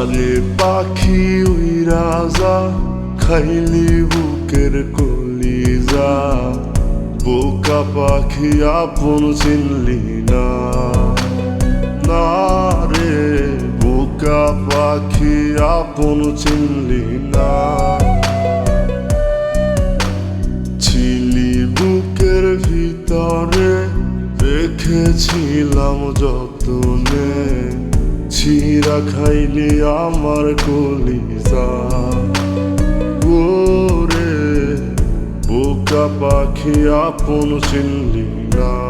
যারে পাখি ওই রাজা খাইলি বুকের কলি যা বোকা পাখি আপন চিনলি না রে, বোকা পাখি আপন চিনলি না। ছিলি বুকের ভিতরে, রেখেছিলাম যতনে। ছিঁড়া খাইলি আমার কলিজা। গোরে বোকা পাখি আপন চিনলি না।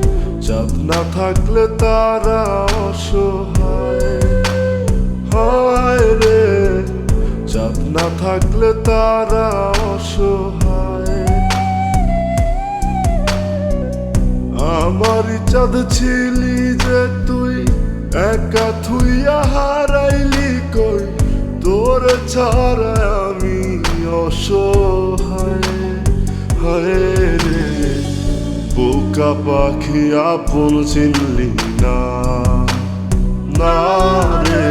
চাঁদ না থাকলে তারা অসহায়। হায় রে। চাঁদ না থাকলে তারা অসহায়। আমার চাঁদ ছিলি যে তুই, একা থুইয়া হারাইলি কই? তোর ছাড়া আমি অসহায়। হায় বোকা পাখি আপন চিনলি না। না রে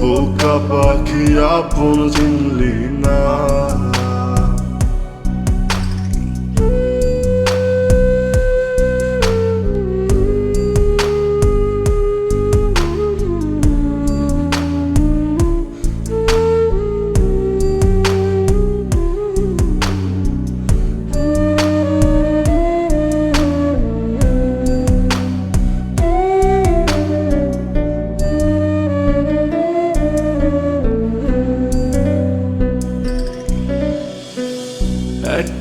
বোকা পাখি আপন চিনলি না।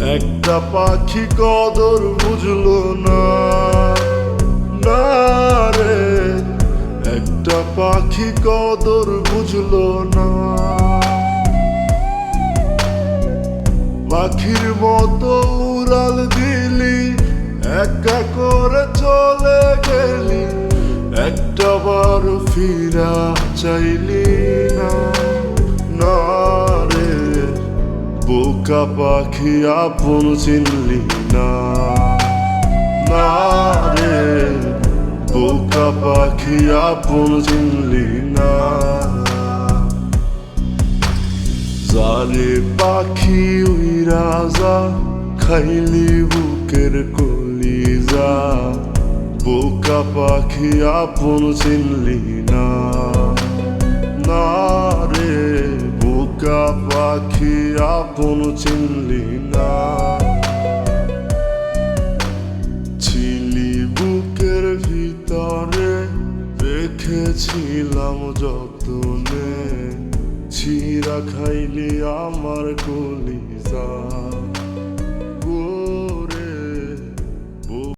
একটা পাখি কদর বুঝলো না। না রে, একটা পাখি কদর বুঝলো না। পাখির মতো উড়াল দিলি, একা করে চলে গেলি। একটা বার ফিরা চাইলি। বোকা পাখি আপন চিনলি না। না রে, বোকা পাখি আপন চিনলি না। জারে পাখি ওই রাজা খাইলি বুকের কলিজা। বোকা পাখি আপন চিনলি না। না বোকা পাখি আপন চিনলি না। ছিলি বুকের ভিতরে রেখেছিলাম যতনে। ছিঁড়া খাইলি আমার কলিজা।